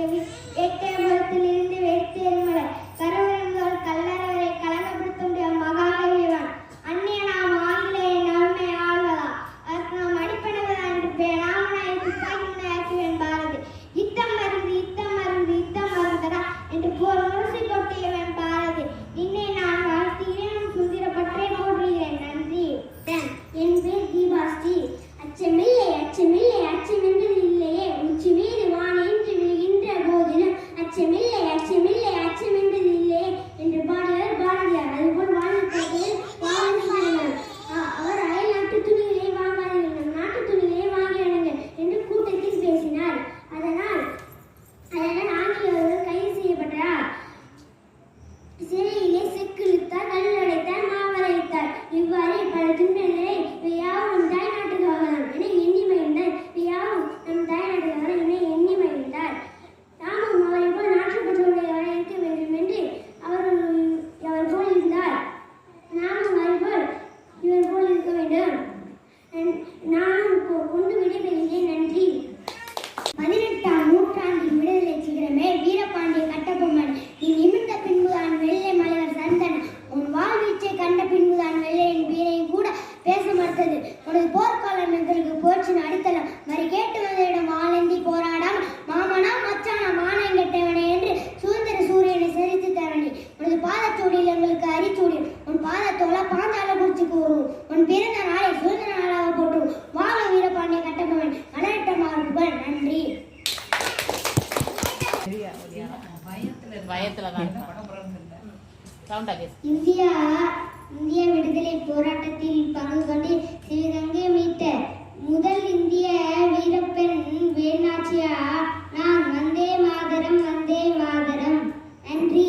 Este பாஞ்சால குறிச்சி கூறும் உன் பிறந்த நாளை சுதந்திர நாளாக போட்டும் வாழ வீரபாண்டிய கட்டபொம்மன் மலரட்டமாக இருப்பார் நன்றி. இந்தியா இந்திய விடுதலை போராட்டத்தில் பங்கு கொண்டு சிறிதங்கை மீட்ட முதல் இந்திய வீரப்பெண் வேணாச்சியா நான் வந்தே மாதரம் வந்தே மாதரம். நன்றி.